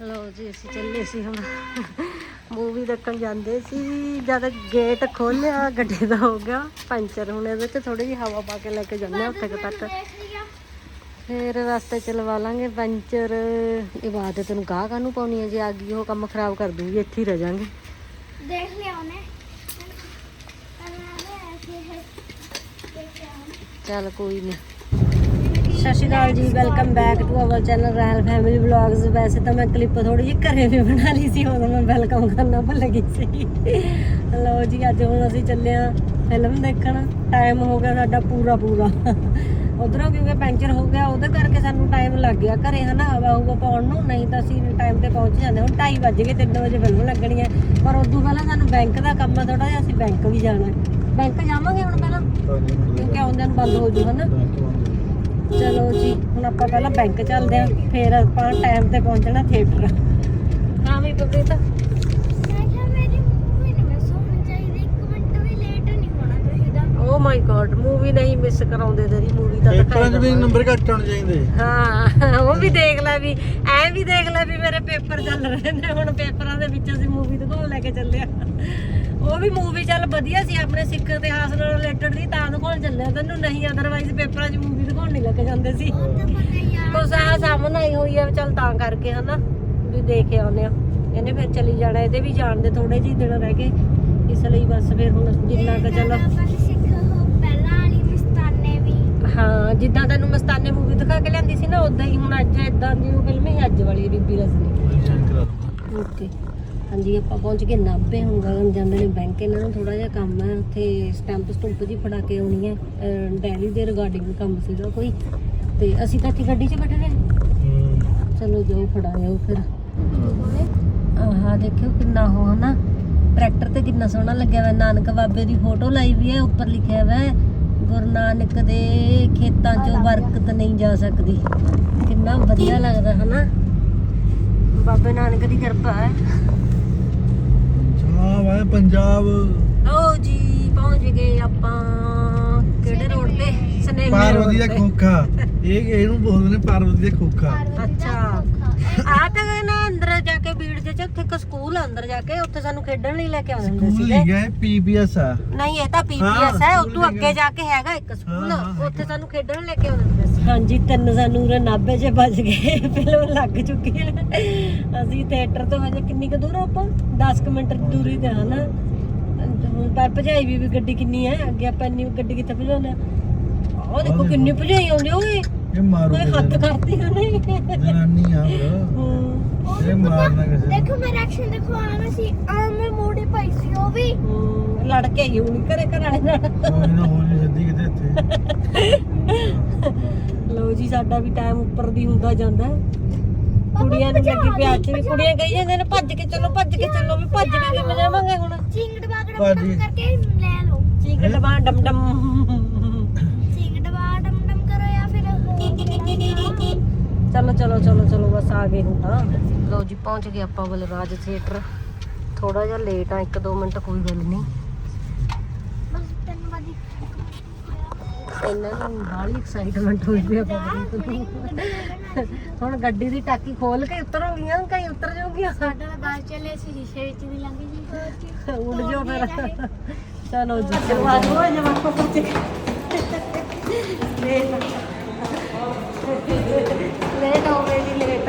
ਲਓ ਜੀ ਅਸੀਂ ਚੱਲੇ ਸੀ ਹੁਣ। ਮੂਵੀ ਦੇਖਣ ਜਾਂਦੇ ਸੀ। ਜਦ ਗੇਟ ਖੋਲਿਆ ਗੱਡੀ ਦਾ ਹੋ ਗਿਆ। ਪੰਚਰ ਹੁਣ ਇਹਦੇ ਤੇ ਥੋੜੀ ਜਿਹੀ ਹਵਾ ਪਾ ਕੇ ਲੈ ਕੇ ਜਾਂਦੇ ਹਾਂ ਉੱਥੇ ਤੱਕ। ਫਿਰ ਰਸਤੇ ਚ ਲਵਾ ਲਾਂਗੇ ਪੰਚਰ। ਇਬਾਦਤ ਨੂੰ ਗਾਹ ਕਾਹਨੂੰ ਪਾਉਣੀ ਹੈ? ਜੇ ਆ ਗਈ ਉਹ ਕੰਮ ਖਰਾਬ ਕਰ ਦੂਗੀ ਇੱਥੇ ਹੀ ਰਹਿ ਜਾਾਂਗੇ। ਦੇਖ ਲਿਆ ਉਹਨੇ। ਚੱਲ ਕੋਈ ਨਹੀਂ ਸਤਿ ਸ਼੍ਰੀ ਅਕਾਲ ਜੀ welcome back to our channel royal family vlogs ਵੈਸੇ ਤਾਂ ਮੈਂ ਕਲਿੱਪ ਥੋੜੀ ਜਿਹੀ ਘਰੇ ਵੀ ਬਣਾ ਲਈ ਸੀ ਉਦੋਂ ਮੈਂ ਵੈਲਕਮ ਕਰਨਾ ਭੁੱਲ ਗਈ ਸੀ। ਲਓ ਜੀ ਅੱਜ ਹੁਣ ਅਸੀਂ ਚੱਲੇ ਆ ਫਿਲਮ ਦੇਖਣ। ਟਾਈਮ ਹੋ ਗਿਆ ਸਾਡਾ ਪੂਰਾ ਪੂਰਾ। ਉਧਰੋਂ ਕਿਉਂਕਿ ਪੈਂਚਰ ਹੋ ਗਿਆ ਉਹਦੇ ਕਰਕੇ ਸਾਨੂੰ ਟਾਈਮ ਲੱਗ ਗਿਆ। ਘਰੇ ਹਨਾ ਹਵਾ ਹੁਵਾ ਪਾਉਣ ਨੂੰ ਨਹੀਂ ਤਾਂ ਅਸੀਂ ਟਾਈਮ ਤੇ ਪਹੁੰਚ ਜਾਂਦੇ ਹੁਣ 2:30 ਵੱਜ ਗਏ 3 ਵਜੇ ਫਿਲਮ ਲੱਗਣੀ ਹੈ। ਪਰ ਉਦੋਂ ਪਹਿਲਾਂ ਸਾਨੂੰ ਬੈਂਕ ਦਾ ਕੰਮ ਆ ਥੋੜਾ ਜਿਹਾ ਅਸੀਂ ਬੈਂਕ ਵੀ ਜਾਣਾ ਬੈਂਕ ਜਾਵਾਂਗੇ ਹੁਣ ਪਹਿਲਾਂ? ਕਿਉਂਕਿ ਆਉਂਦਿਆਂ ਨੂੰ ਬੰਦ ਹੋ ਜੂ ਹਨਾ? ਚਲੋ ਜੀ ਹੁਣ ਆਪਾਂ ਪਹਿਲਾਂ ਬੈਂਕ ਚੱਲਦੇ ਆਂ ਫਿਰ ਆਪਾਂ ਟਾਈਮ ਤੇ ਪਹੁੰਚਣਾ ਥੀਏਟਰ ਹਾਂ ਵੀ ਪਪੀਤਾ ਮੈਂ ਕਿਹਾ ਮੇਰੀ ਮੂਵੀ ਨਹੀਂ ਮਿਸ ਹੋਣੀ ਚਾਹੀਦੀ ਇੱਕ ਮਿੰਟ ਵੀ ਲੇਟ ਨਹੀਂ ਹੋਣਾ ਚਾਹੀਦਾ। ਓ ਮਾਈ ਗॉड ਮੂਵੀ ਨਹੀਂ ਮਿਸ ਕਰਾਉਂਦੇ ਤੇਰੀ ਮੂਵੀ ਦਾ ਪੇਪਰਾਂ 'ਚ ਵੀ ਨੰਬਰ ਘੱਟ ਹੋਣੇ ਚਾਹੀਦੇ। ਹਾਂ ਉਹ ਵੀ ਦੇਖ ਲੈ ਵੀ ਐ ਵੀ ਦੇਖ ਲੈ ਵੀ ਮੇਰੇ ਪੇਪਰ ਚੱਲ ਰਹੇ ਨੇ ਹੁਣ ਪੇਪਰਾਂ ਦੇ ਵਿੱਚ ਅਸੀਂ ਮੂਵੀ ਦਿਖਾਉਣ ਲੈ ਕੇ ਚੱਲੇ ਆ ਉਹ ਵੀ ਮੂਵੀ ਚੱਲ ਵਧੀਆ ਸੀ ਆਪਣੇ ਸਿੱਖ ਇਤਿਹਾਸ ਨਾਲ ਰਿਲੇਟਡ ਦੀ ਤਾਂ ਦਿਖਾਉਣ ਚੱਲੇ ਆ। ਤੈਨੂੰ ਨਹੀਂ ਅਦਰਵਾਈਜ਼ ਪੇਪਰਾਂ 'ਚ ਮੂਵੀ ਦਿਖਾਉਣ ਨਹੀਂ ਲੈ ਕੇ ਜਾਂਦੇ ਸੀ। ਹੀ ਕੁਛ ਆ ਸਾਹਮਣੇ ਆਈ ਹੋਈ ਆ ਚੱਲ ਤਾਂ ਕਰਕੇ ਹਨਾ ਵੀ ਦੇਖ ਕੇ ਆਉਨੇ ਆ। ਇਹਨੇ ਫਿਰ ਚਲੀ ਜਾਣਾ ਇਹਦੇ ਵੀ ਜਾਣ ਦੇ ਥੋੜੇ ਜਿਹੇ ਦਿਨ ਰਹਿ ਗਏ। ਇਸ ਲਈ ਬਸ ਫਿਰ ਹੁਣ ਜਿੰਨਾ ਕੁ ਚੱਲ ਆਪਾਂ ਨੇ ਸਿੱਖ ਉਹ ਪਹਿਲਾਂ ਵਾਲੀ ਮਸਤਾਨੇ ਵੀ। ਹਾਂ ਜਿੱਦਾਂ ਤੈਨੂੰ ਮਸਤਾਨੇ ਮੂਵੀ ਦਿਖਾ ਕੇ ਲਿਆਂਦੀ ਸੀ ਨਾ ਉਦਾਂ ਹੀ ਹੁਣ ਅੱਜ ਇਦਾਂ ਦੀ ਉਹ ਫਿਲਮ ਹੀ ਅੱਜ ਵਾਲੀ ਬੀਬੀ ਰਜਨੀ। ਓਕੇ ਹਾਂਜੀ ਆਪਾਂ ਪਹੁੰਚ ਗਏ ਨਾਭੇ ਹੁਣ ਗਗਨ ਜਾਂਦੇ ਨੇ ਬੈਂਕ ਇਹਨਾਂ ਨੂੰ ਥੋੜਾ ਜਿਹਾ ਕੰਮ ਹੈ ਉੱਥੇ ਸਟੈਂਪ ਸਟੁੰਪ ਜੀ ਫੜਾ ਕੇ ਆਉਣੀ ਹੈ ਡੈਲੀ ਦੇ ਰਿਗਾਰਡਿੰਗ ਕੰਮ ਸੀਗਾ ਕੋਈ ਤੇ ਅਸੀਂ ਤਾਂ ਇੱਥੇ ਗੱਡੀ 'ਚ ਬੈਠੇ ਨੇ ਚਲੋ ਜਾਓ ਫੜਾਇਓ ਫਿਰ। ਆਹ ਦੇਖਿਓ ਕਿੰਨਾ ਹੋ ਹਨਾ ਟਰੈਕਟਰ ਤੇ ਕਿੰਨਾ ਸੋਹਣਾ ਲੱਗਿਆ ਹੋਇਆ ਨਾਨਕ ਬਾਬੇ ਦੀ ਫੋਟੋ ਲਾਈ ਵੀ ਹੈ ਉੱਪਰ ਲਿਖਿਆ ਹੋਇਆ ਹੈ ਗੁਰੂ ਨਾਨਕ ਦੇ ਖੇਤਾਂ 'ਚੋਂ ਬਰਕਤ ਨਹੀਂ ਜਾ ਸਕਦੀ। ਕਿੰਨਾ ਵਧੀਆ ਲੱਗਦਾ ਹਨਾ। ਬਾਬੇ ਨਾਨਕ ਦੀ ਕਿਰਪਾ ਹੈ। ਪੰਜਾਬ ਹੈ ਪੰਜਾਬ। ਲਓ ਜੀ ਪਹੁੰਚ ਗਏ ਆਪਾਂ ਕਿਹੜੇ ਰੋਡ ਤੇ? ਸਨੇਹੀ ਪਾਰਵਤੀ ਦਾ। ਖੋਖਾ। ਇਹ ਇਹਨੂੰ ਬੋਲਦੇ ਨੇ ਪਾਰਵਤੀ ਦਾ ਖੋਖਾ। ਅੱਛਾ ਆ ਤਾਂ ਨਾ ਅੰਦਰ ਜਾ ਕੇ ਬੀੜ ਦੇ ਚ ਉੱਥੇ ਇੱਕ ਸਕੂਲ ਆ ਅੰਦਰ ਜਾ ਕੇ ਉੱਥੇ ਸਾਨੂੰ ਖੇਡਣ ਲਈ ਲੈ ਕੇ ਆਉਂਦੇ ਹੁੰਦੇ ਸਕੂਲ ਸੀਗੇ। ਲਿਖਿਆ ਹੈ ਪੀਪੀਐਸ ਆ। ਨਹੀਂ ਇਹ ਤਾਂ ਪੀਪੀਐਸ ਹੈ ਹਾਂ, ਉਦੋਂ ਸਕੂਲ ਅੱਗੇ ਜਾ ਕੇ ਹੈਗਾ ਇੱਕ ਸਕੂਲ ਹਾਂ, ਹਾਂ, ਉੱਥੇ ਸਾਨੂੰ ਖੇਡਣ ਲੈ ਕੇ ਆਉਂਦੇ ਹੁੰਦੇ ਸੀ। ਹਾਂਜੀ ਤਿੰਨ ਸਾਨੂੰ ਉਰੇ ਨਾਭੇ 'ਚ ਵੱਜ ਗਏ ਫਿਲਮ ਲੱਗ ਚੁੱਕੀ ਹੈ। ਅਸੀਂ ਥੀਏਟਰ ਤੋਂ ਹਜੇ ਕਿੰਨੀ ਕੁ ਦੂਰ ਆ ਆਪਾਂ? 10 ਕੁ ਮਿੰਟ ਦੀ ਦੂਰੀ ਤੇ ਆ ਨਾ ਪਰ ਭਜਾਈ ਵੀ ਵੀ ਗੱਡੀ ਕਿੰਨੀ ਹੈ? ਅੱਗੇ ਆਪਾਂ ਇੰਨੀ ਗੱਡੀ ਕਿੱਥੇ ਭਜਾਉਂਦੇ ਆ? ਆਹ ਦੇਖੋ ਕਿੰਨੀ ਭਜਾਈ ਆਉਂਦੀ ਓਏ ਇਹ ਮਾਰੂ ਕੋਈ ਹੱਥ ਕਰਤੀ ਉਹਨੇ ਜਨਾਨੀ ਆ ਹੂੰ। ਇਹ ਮਾਰਨਾ ਕਿਸੇ ਦੇਖੋ ਮੇਰਾ ਐਕਸ਼ਨ ਦੇਖੋ ਆਣਾ ਸੀ ਆ ਮੈਂ ਮੋੜੀ ਪਾਈ ਸੀ ਉਹ ਵੀ। ਹੂੰ, ਲੜ ਕੇ ਹੀ ਹੁਣੀ ਘਰੇ ਘਰ ਵਾਲੇ ਨਾਲ। ਕੋਈ ਨਾ ਹੋ ਜੀ ਸਿੱਧੀ ਕਿਤੇ ਇੱਥੇ। ਲਓ ਜੀ ਸਾਡਾ ਵੀ ਟਾਈਮ ਉੱਪਰ ਦੀ ਹੁੰਦਾ ਜਾਂਦਾ। ਹੈ। ਕੁੜੀਆਂ ਨੂੰ ਲੱਗੀ ਪਿਆਰ ਚ ਵੀ। ਕੁੜੀਆਂ ਕਹੀ ਜਾਂਦੇ ਨੇ ਭੱਜ ਕੇ ਚੱਲੋ ਭੱਜ ਕੇ ਚੱਲੋ ਵੀ ਭੱਜ ਕੇ ਕਿਵੇਂ ਜਾਵਾਂਗੇ ਹੁਣ? ਚਿੰਗੜ ਬਾਗੜ ਭਾਜੀ। ਕਰਕੇ ਲੈ ਲਓ। ਚੀਕ ਡਬਾ ਡਮ ਡਮ ਚਿੰਗੜ ਬਾ ਡਮ ਡਮ ਕਰੋ ਜਾਂ ਫਿਰ ਚਲੋ ਚਲੋ ਚਲੋ ਚਲੋ ਬਸ ਆ ਗਏ ਹੁਣ ਤਾਂ। ਲਓ ਜੀ ਪਹੁੰਚ ਗਏ ਆਪਾਂ ਬਲਰਾਜ ਥੀਏਟਰ। ਥੋੜਾ ਜਿਹਾ ਲੇਟ ਆ 1-2 ਮਿੰਟ ਕੋਈ ਗੱਲ ਨਹੀਂ। ਬਸ ਤਿੰਨ ਇਹਨਾਂ ਨੂੰ ਬਾਹਲੀ ਐਕਸਾਈਟਮੈਂਟ ਹੋਈ ਪਈ ਆ ਪਬਲਿਕ ਨੂੰ ਹੁਣ ਗੱਡੀ ਦੀ ਟਾਕੀ ਖੋਲ ਕੇ ਉਤਰੋਗੀਆਂ ਕਈ ਉਤਰ ਜਾਓਗੀਆਂ ਸਾਡਾ ਬਾਹਰ ਚੱਲੇ ਸੀ ਸ਼ੀਸ਼ੇ ਵਿੱਚ ਦੀ ਲੰਘੀ ਜੀ ਉੱਡ ਜਾਓ ਫਿਰ। ਚਲੋ ਜੀ। ਚਲੋ ਆ ਜਾਓ ਇਹ ਜਮਾ ਕੋ ਪੁੱਛ ਲੇਟ ਲੇਟ ਹੋ ਗਈ ਜੀ ਲੇਟ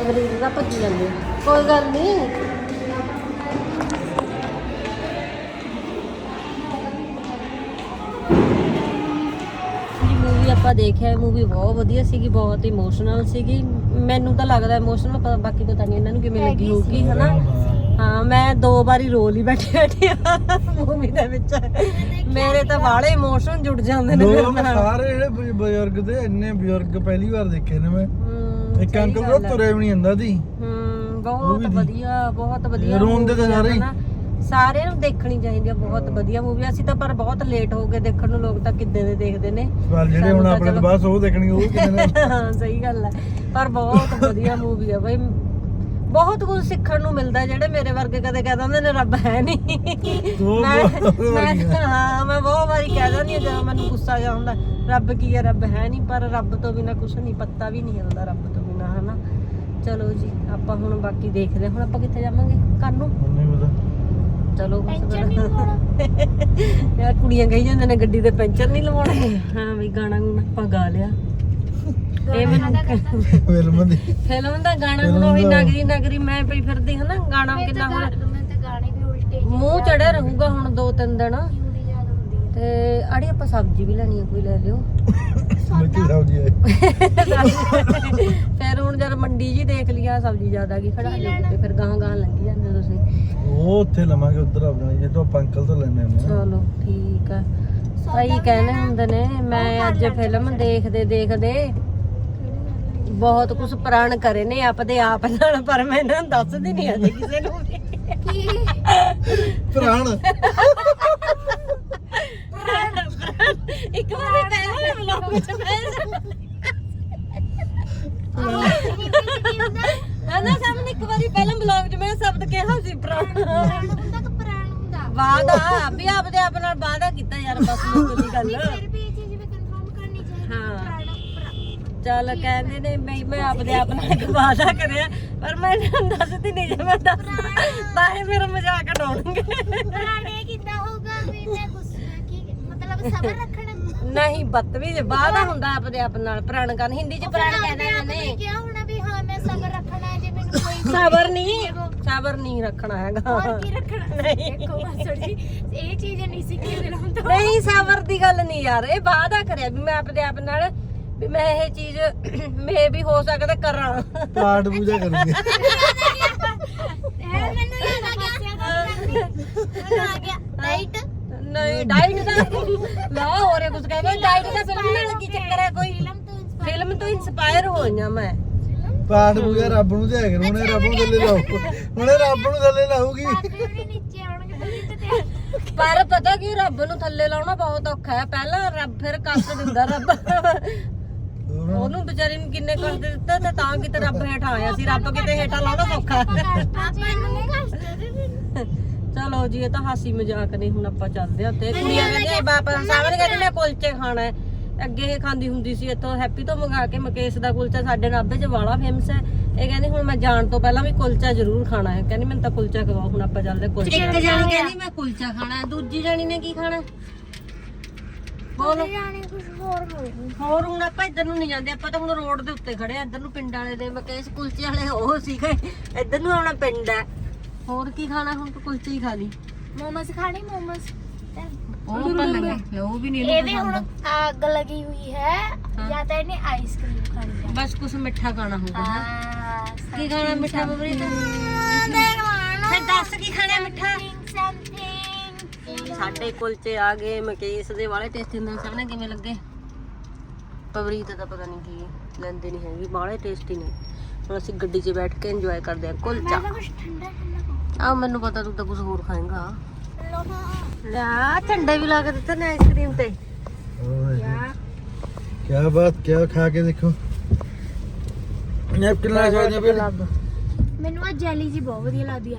ਅਬਰੀਦ ਦਾ ਭੱਜੀ ਜਾਂਦੀ। ਆ। ਕੋਈ ਗੱਲ ਨਹੀਂ। ਜੀ ਮੂਵੀ ਆਪਾਂ ਦੇਖਿਆ ਮੂਵੀ ਬਹੁਤ ਵਧੀਆ ਸੀਗੀ ਬਹੁਤ ਇਮੋਸ਼ਨਲ ਸੀਗੀ। ਮੈਨੂੰ ਤਾਂ ਲੱਗਦਾ ਇਮੋਸ਼ਨਲ ਬਾਕੀ ਪਤਾ ਨਹੀਂ ਇਹਨਾਂ ਨੂੰ ਕਿਵੇਂ ਲੱਗੀ ਹੋਊਗੀ ਹਨਾ? ਹਾਂ ਮੈਂ ਦੋ ਵਾਰੀ ਰੋਲ ਹੀ ਬੈਠੀ ਬੈਠੀ ਮੂਵੀ ਦੇ ਵਿੱਚ। ਮੇਰੇ ਤਾਂ ਬਾਹਲੇ ਇਮੋਸ਼ਨ ਜੁੜ ਜਾਂਦੇ ਨੇ ਮੇਰੇ ਲੋਕ ਨਾਲ। ਸਾਰੇ ਜਿਹੜੇ ਬਜ਼ੁਰਗ ਦੇ ਇੰਨੇ ਬਜ਼ੁਰਗ ਪਹਿਲੀ ਵਾਰ ਦੇਖੇ ਨੇ ਮੈਂ। ਹਮ, ਇੱਕ ਸਹੀ ਅੰਕਲ ਗੱਲ ਹੈ। ਤੁਰੇ ਵੀ ਨਹੀਂ ਜਾਂਦਾ ਦੀ ਹਮ ਬਹੁਤ ਉਹ ਵੀ ਦੀ। ਵਧੀਆ ਬਹੁਤ ਵਧੀਆ ਰੋਂਦੇ ਤਾਂ movie ਆ ਸਾਰੇ ਹੀ। ਹਨਾ। ਸਾਰਿਆਂ ਨੂੰ ਦੇਖਣੀ ਚਾਹੀਦੀ ਆ ਬਹੁਤ ਵਧੀਆ ਮੂਵੀ ਅਸੀਂ ਤਾਂ ਪਰ ਬਹੁਤ ਲੇਟ ਹੋ ਗਏ ਦੇਖਣ ਨੂੰ ਲੋਕ ਤਾਂ ਕਿੱਦੇ ਦੇ ਦੇਖਦੇ ਨੇ। ਪਰ ਜਿਹੜੇ ਸਾਨੂੰ ਹੁਣ ਤਾਂ ਆਪਣੇ ਚਲੋ- ਤੋਂ ਬਾਅਦ ਉਹ ਦੇਖਣਗੇ ਉਹ ਕਿਹਨੇ ਨੇ ਹਾਂ ਸਹੀ ਗੱਲ ਹੈ ਪਰ ਬਹੁਤ ਵਧੀਆ ਮੂਵੀ ਆ ਬਈ। ਬਹੁਤ ਕੁਝ ਸਿੱਖਣ ਨੂੰ ਮਿਲਦਾ ਜਿਹੜੇ ਮੇਰੇ ਵਰਗੇ ਕਦੇ ਕਹਿ ਦਿੰਦੇ ਨੇ ਰੱਬ ਹੈ ਨਹੀਂ ਮੈਂ ਮੈਂ ਹਾਂ ਮੈਂ ਬਹੁਤ ਵਾਰੀ ਕਹਿ ਦਿੰਦੀ ਹਾਂ ਜਦੋਂ ਮੈਨੂੰ ਗੁੱਸਾ ਜਿਹਾ ਆਉਂਦਾ ਰੱਬ ਕੀ ਹੈ? ਰੱਬ ਹੈ ਨਹੀਂ ਪਰ ਰੱਬ ਤੋਂ ਬਿਨਾ ਕੁਝ ਨਹੀਂ ਪੱਤਾ ਵੀ ਨਹੀਂ ਹਿਲਦਾ ਰੱਬ ਤੋਂ ਬਿਨਾ ਹਨਾ? ਚਲੋ ਜੀ ਆਪਾਂ ਹੁਣ ਬਾਕੀ ਦੇਖਦੇ ਹਾਂ। ਹੁਣ ਆਪਾਂ ਕਿੱਥੇ ਜਾਵਾਂਗੇ? ਘਰ ਨੂੰ ਹੁਣ ਨਹੀਂ ਪਤਾ ਚਲੋ ਯਾਰ ਕੁੜੀਆਂ ਕਹੀ ਜਾਂਦੇ ਨੇ ਗੱਡੀ ਦੇ ਪੈਂਚਰ ਨਹੀਂ ਲਵਾਉਣੇ। ਹਾਂ ਵੀ ਗਾਣਾ ਗੁਣਾ ਆਪਾਂ ਗਾ ਲਿਆ। ਇਹ ਮੈਨੂੰ ਫਿਲਮ ਦੀ। ਫਿਲਮ ਦਾ ਗਾਣਾ ਹੁਣ ਉਹੀ ਨਗਰੀ ਨਗਰੀ ਮੈਂ ਪਈ ਫਿਰਦੀ ਹਾਂ ਨਾ ਗਾਣਾ ਕਿੰਨਾ ਤਾਂ ਹੁਣ ਮੈਂ ਤਾਂ ਗਾਣੇ ਵੀ ਉਲਟੇ ਮੂੰਹ ਚੜਿਆ ਰਹੂਗਾ ਹੁਣ ਦੋ ਤਿੰਨ ਦਿਨ। ਤੇ ਅੜੀ ਆਪਾਂ ਸਬਜ਼ੀ ਵੀ ਲੈਣੀ ਆ ਕੋਈ ਲੈ ਲਿਓ। ਮਿੱਠੀ ਸਬਜ਼ੀ ਹੈ ਫਿਰ ਹੁਣ ਜਦ ਮੰਡੀ ਜੀ ਦੇਖ ਲਿਆ ਸਬਜ਼ੀ ਜ਼ਿਆਦਾ ਕੀ ਖੜਾ ਲਿਓ ਕਿਤੇ ਫਿਰ ਗਾਹਾਂ ਗਾਹਾਂ ਲੰਘੀ ਜਾਂਦੇ ਤੁਸੀਂ। ਉਹ ਉੱਥੇ ਲਵਾਂਗੇ ਉਧਰ ਆਪਣਾ ਜੇ ਤੋਂ ਆਪਾਂ ਅੰਕਲ ਤੋਂ ਲੈਣੇ ਨਾ ਚਲੋ ਠੀਕ ਆ। ਭਾਈ ਕਹਿੰਦੇ ਹੁੰਦੇ ਨੇ ਮੈਂ ਅੱਜ ਫਿਲਮ ਦੇਖਦੇ ਦੇਖਦੇ ਬਹੁਤ ਕੁਝ ਪ੍ਰਾਣ ਕਰੇ ਨੇ ਆਪਦੇ ਆਪ ਨਾਲ ਪਰ ਮੈਂ ਇਹਨਾਂ ਨੂੰ ਦੱਸਦੀ ਨਹੀਂ ਅਜੇ ਕਿਸੇ ਨੂੰ ਵੀ। ਪ੍ਰਾਣ। ਇੱਕ ਵਾਰੀ ਪਹਿਲਾਂ ਵਲੌਗ ਵਿੱਚ ਮੈਂ ਨਾ ਸਾਹਮਣੇ ਇੱਕ ਵਾਰੀ ਪਹਿਲਾਂ ਵਲੌਗ 'ਚ ਮੈਂ ਸ਼ਬਦ ਕਿਹਾ ਸੀ ਪ੍ਰਾਣ। ਪੁਰਾਣਾ ਹੁੰਦਾ ਕਿ ਪੁਰਾਣਾ ਹੁੰਦਾ ਵਾਦਾ ਵੀ ਆਪਦੇ ਆਪ ਨਾਲ ਵਾਦਾ ਕੀਤਾ ਯਾਰ ਬਸ ਮੁੱਕ ਦੀ ਗੱਲ। ਫਿਰ ਵੀ ਇਹ ਚੀਜ਼ ਵੀ ਕਨਫਰਮ ਕਰਨੀ ਚਾਹੀਦੀ ਹਾਂ। ਚੱਲ ਕਹਿੰਦੇ ਨੇ ਮੈਂ ਮੈਂ ਆਪਦੇ ਆਪ ਨਾਲ ਇੱਕ ਵਾਦਾ ਕਰਿਆ ਪਰ ਮੈਂ ਇਹਨਾਂ ਨੂੰ ਦੱਸਦੀ ਨਹੀਂ ਜੇ ਮੈਂ ਦੱਸਦਾ ਤਾਂ ਇਹ ਮੇਰਾ ਮਜ਼ਾਕ ਉਡਾਉਣਗੇ। ਪੁਰਾਣੇ ਕਿੱਦਾਂ ਹੋਊਗਾ? ਵੀ ਮੈਂ ਗੁੱਸਾ ਕੀ ਮਤਲਬ ਸਬਰ ਰੱਖਣਾ। ਨਹੀਂ ਬਦਤਮੀਜ਼ ਵਾਦਾ ਹੁੰਦਾ ਆਪਦੇ ਆਪ ਨਾਲ ਪ੍ਰਾਣ ਕਰਨ ਹਿੰਦੀ 'ਚ ਪ੍ਰਾਣ ਕਹਿੰਦੇ ਨੇ। ਕਿਹਾ ਹੋਣਾ ਵੀ ਹਾਂ ਮੈਂ ਸਬਰ ਰੱਖਣਾ ਹੈ ਜੇ ਮੈਨੂੰ ਕੋਈ ਸਬਰ ਨਹੀਂ ਸਬਰ ਨਹੀਂ ਰੱਖਣਾ ਹੈਗਾ। ਹੋਰ ਕੀ ਰੱਖਣਾ? ਨਹੀਂ। ਦੇਖੋ ਮਾਸੜ ਜੀ ਇਹ ਚੀਜ਼ ਨਹੀਂ ਸਿੱਖੀ ਦਿਲੋਂ ਤੋਂ ਨਹੀਂ ਸਬਰ ਦੀ ਗੱਲ ਨਹੀਂ ਯਾਰ ਇਹ ਵਾਦਾ ਕਰਿਆ ਵੀ ਮੈਂ ਆਪਦੇ ਆਪ ਨਾਲ ਵੀ ਮੈਂ ਇਹ ਚੀਜ਼ ਮੈਂ ਵੀ ਹੋ ਸਕਦਾ ਕਰਾਂ। ਪਾਠ ਪੂਜਾ ਕਰੂਗੇ ਹੈ। ਮੈਨੂੰ ਯਾਦ ਆ ਗਿਆ। ਮੈਨੂੰ ਆ ਗਿਆ। ਰਾਈਟ ਨਹੀਂ ਡਾਈਟ ਦਾ ਲਾ ਹੋਰੇ ਕੁਝ ਕਹਿੰਦੇ ਡਾਈਟ ਦਾ ਫਿਲਮ ਨਾਲ ਕੀ ਚੱਕਰ ਹੈ ਕੋਈ? ਫਿਲਮ ਤੋਂ ਇਨਸਪਾਇਰ ਹੋਈਆਂ ਮੈਂ। ਪਾਠ ਪੂਜਾ ਰੱਬ ਨੂੰ ਦਿਆ ਕਰ ਹੁਣੇ ਰੱਬ ਨੂੰ ਥੱਲੇ ਲਾਓ। ਹੁਣੇ ਰੱਬ ਨੂੰ ਥੱਲੇ ਲਾਊਗੀ। ਨੀਚੇ ਆਉਣਗੇ ਪਰ ਪਤਾ ਕੀ ਰੱਬ ਨੂੰ ਥੱਲੇ ਲਾਉਣਾ ਬਹੁਤ ਔਖਾ ਹੈ। ਪਹਿਲਾਂ ਰੱਬ ਫਿਰ ਕੱਸ ਦਿੰਦਾ ਰੱਬ ਉਹਨੂੰ ਵਿਚਾਰੀ ਨੂੰ ਕਿੰਨੇ ਕਸ਼ਟ ਦਿੱਤਾ ਤੇ ਤਾਂ ਕਿਤੇ ਰੱਬ ਹੇਠਾਂ ਆਇਆ ਸੀ ਰੱਬ ਕਿਤੇ ਹੇਠਾਂ ਲਾਉਣਾ ਸੌਖਾ। ਆਪਾਂ ਨੂੰ ਕਸ਼ਟ ਦੇ ਚਲੋ ਜੀ ਇਹ ਤਾਂ ਹਾਸੀ ਮਜ਼ਾਕ ਨਹੀਂ ਹੁਣ ਆਪਾਂ ਚੱਲਦੇ ਹਾਂ ਤੇ ਕੁੜੀਆਂ ਕਹਿੰਦੀਆਂ ਬਾਪ ਸਾਹਮਣੇ ਕਹਿੰਦੇ ਮੈਂ ਕੁਲਚੇ ਖਾਣਾ ਹੈ। ਅੱਗੇ ਇਹ ਖਾਂਦੀ ਹੁੰਦੀ ਸੀ ਇੱਥੋਂ ਹੈਪੀ ਤੋਂ ਮੰਗਾ ਕੇ ਮਕੇਸ਼ ਦਾ ਕੁਲਚਾ ਸਾਡੇ ਨਾਭੇ 'ਚ ਵਾਲਾ ਫੇਮਸ ਹੈ। ਇਹ ਕਹਿੰਦੀ ਹੁਣ ਮੈਂ ਜਾਣ ਤੋਂ ਪਹਿਲਾਂ ਵੀ ਕੁਲਚਾ ਜ਼ਰੂਰ ਖਾਣਾ ਹੈ। ਕਹਿੰਦੀ ਮੈਨੂੰ ਤਾਂ ਕੁਲਚਾ ਖਵਾਓ ਹੁਣ ਆਪਾਂ ਚੱਲਦੇ ਕੁਲਚਾ ਇੱਕ ਜਾਣੀ ਕਹਿੰਦੀ ਮੈਂ ਕੁਲਚਾ ਖਾਣਾ ਹੈ। ਦੂਜੀ ਜਾਣੀ ਨੇ ਕੀ ਖਾਣਾ ਹੈ? ਬੋਲੋ। ਜਾਣੇ ਕੁਝ ਹੋਰ ਹੋਊ ਹੋਰ ਹੁਣ ਆਪਾਂ ਇੱਧਰ ਨੂੰ ਨਹੀਂ ਜਾਂਦੇ ਆਪਾਂ ਤਾਂ ਹੁਣ ਰੋਡ ਦੇ ਉੱਤੇ ਖੜੇ ਆ ਇੱਧਰ ਨੂੰ ਪਿੰਡ ਵਾਲੇ ਦੇ ਮਕੇਸ਼ ਕੁਲਚੇ ਵਾਲੇ ਉਹ ਸੀਗੇ ਇੱਧਰ ਨੂੰ ਆਉਣਾ ਪਿੰਡ ਹੈ। ਹੋਰ ਕੀ ਖਾਣਾ ਹੁਣ ਤੂੰ ਕੁਲਚੇ ਹੀ ਖਾ ਲਈ। ਮੋਮੋਸ ਖਾਣੇ ਮੋਮੋਸ ਉਹ ਆਪਾਂ ਲੰਗੇ ਉਹ ਵੀ ਨਹੀਂ ਇਹਦੇ ਹੁਣ ਅੱਗ ਲੱਗੀ ਹੋਈ ਹੈ ਜਾਂ ਤਾਂ ਇਹਨੇ ਆਈਸਕ੍ਰੀਮ ਖਾਣੀ ਹੈ ਬਸ ਕੁਝ ਮਿੱਠਾ ਖਾਣਾ ਹੋਊਗਾ ਹੈਂ। ਆ ਕੀ ਖਾਣਾ ਮਿੱਠਾ ਬਬਰੀ? ਤਾਂ ਫਿਰ ਦੱਸ ਕੀ ਖਾਣਾ ਮਿੱਠਾ? ਸਮਥਿੰਗ ਸਾਡੇ ਕੁਲਚੇ ਆ ਗਏ ਮਕੇਸ ਦੇ ਵਾਲੇ ਟੇਸਟੀ ਹੁੰਦੇ ਸਾਹਮਣੇ ਕਿਵੇਂ ਲੱਗੇ? ਪਵਰੀਤ ਦਾ ਪਤਾ ਨਹੀਂ ਕੀ ਲੈਂਦੇ ਨਹੀਂ ਹੈਗੀ ਬਾਲੇ ਟੇਸਟੀ ਨੇ। ਹੁਣ ਅਸੀਂ ਗੱਡੀ 'ਚ ਬੈਠ ਕੇ ਇੰਜੋਏ ਕਰਦੇ ਹਾਂ ਕੁਲਚਾ। ਮੈਂ ਕੁਝ ਠੰਡਾ ਠੰਡਾ ਆ ਮੈਨੂੰ ਪਤਾ ਤੂੰ ਤਾਂ ਕੁਝ ਹੋਰ ਖਾਏਗਾ। ਲੈ ਝੰਡੇ ਵੀ ਲਾ ਕੇ ਦਿੱਤੇ ਨੇ ਆਈਸਕ੍ਰੀਮ ਤੇ। ਕੀ ਬਾਤ ਕੀ ਖਾ ਕੇ ਦੇਖੋ। ਨੈਪਕਿਨ ਲਾ ਸਕਦੇ ਮੈਨੂੰ ਆ ਜੈਲੀ ਜੀ ਬਹੁਤ ਵਧੀਆ ਲੱਗਦੀ ਆ।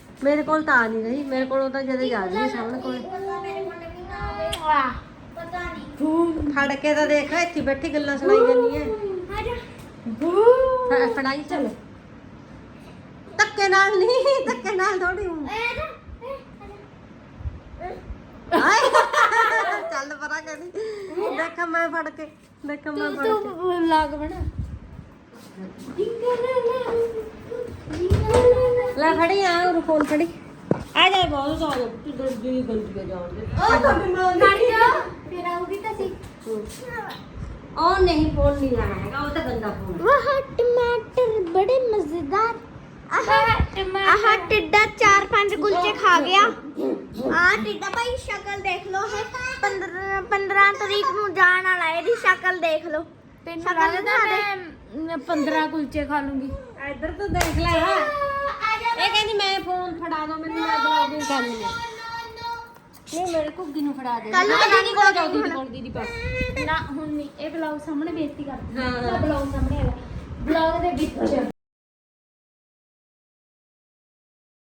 ਮੇਰੇ ਕੋਲ ਤਾਂ ਆ ਨਹੀਂ ਰਹੀ ਮੇਰੇ ਕੋਲ ਤਾਂ ਜਦੋਂ ਜਾ ਰਹੀ ਹੈ ਸਾਹਮਣੇ ਕੋਲ। ਵਾਹ ਪਤਾ ਨਹੀਂ। ਫੜ ਕੇ ਤਾਂ ਦੇਖ ਇੱਥੇ ਬੈਠੀ ਗੱਲਾਂ ਸੁਣਾਈ ਜਾਂਦੀ ਹੈ। ਫ- ਫੜਾਈ ਚੱਲ। ਧੱਕੇ ਨਾਲ ਨਹੀਂ ਧੱਕੇ ਨਾਲ ਥੋੜੀ ਚੱਲ ਪਰਾਂ ਕਹਿੰਦੀ ਦੇਖ ਮੈਂ ਫੜ ਕੇ ਦੇਖ ਮੈਂ ਫੜ ਕੇ। ਵਲੌਗ ਬਣਾ। ਲੈ ਫੜੀ ਆ ਉਹ ਫੋਨ ਫੜੀ ਆ ਜਾ ਬਹੁਤ ਸੌ ਤੂੰ ਦਰਜੀ ਗਲਤੀ ਜਾਣ ਦੇ। ਕਰ ਜਾ। ਫਿਰ ਆਉਗੀ ਤਾਂ ਸੀ। ਉਹ ਨਹੀਂ ਫੋਨ ਨਹੀਂ ਲੈਣਾ ਹੈਗਾ ਉਹ ਤਾਂ ਗੰਦਾ ਫੋਨ ਹੈ। ਵਾਹ ਟਮਾਟਰ ਬੜੇ ਮਜ਼ੇਦਾਰ। ਆਹ ਟਿੱਡਾ ਚਾਰ ਪੰਜ ਕੁਲਚੇ ਖਾ ਗਿਆ। ਆ ਟਿੱਡਾ ਭਾਈ ਸ਼ਕਲ ਦੇਖ ਲਓ। ਹੈ 15 15 ਤਰੀਕ ਨੂੰ ਜਾਣ ਵਾਲਾ ਇਹਦੀ ਸ਼ਕਲ ਦੇਖ ਲਓ। ਤੈਨੂੰ ਲੱਗਦਾ ਮੈਂ 15 ਕੁਲਚੇ ਖਾ ਲੂੰਗੀ। ਇੱਧਰ ਤੋਂ ਦੇਖ ਲੈ। ਇਹ ਕਹਿੰਦੀ ਮੈਂ ਫੋਨ ਫੜਾ ਦੋ ਮੈਨੂੰ ਮੈਂ ਬਲੌਗਿੰਗ ਕਰਨੀ ਹੈ ਨਹੀਂ ਮੇਰੇ ਘੁੱਗੀ ਨੂੰ ਫੜਾ ਦੇ। ਕੱਲ ਨੂੰ ਨਹੀਂ ਕੋਲ ਦੀਦੀ ਕੋਲ ਦੀਦੀ ਪਾਸ। ਨਾ ਹੁਣ ਨਹੀਂ ਇਹ ਬਲੌਗ ਸਾਹਮਣੇ ਬੇਇੱਜ਼ਤੀ ਕਰਦੀ। ਹਾਂ। ਬਲੌਗ ਸਾਹਮਣੇ ਹੈਗਾ। ਬਲੌਗ ਦੇ ਵਿੱਚ।